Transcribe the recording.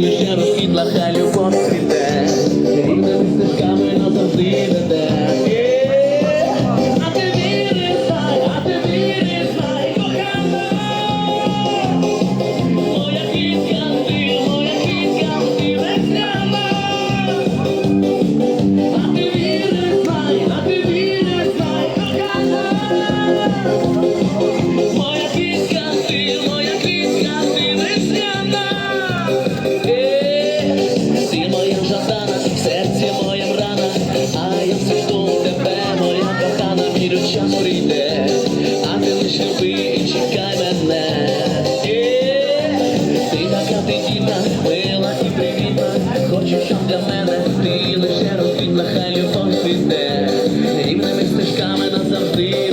Мишеров и Лохали для мене, ти лише розквітла, хай любов світе, рівними стежками назавжди.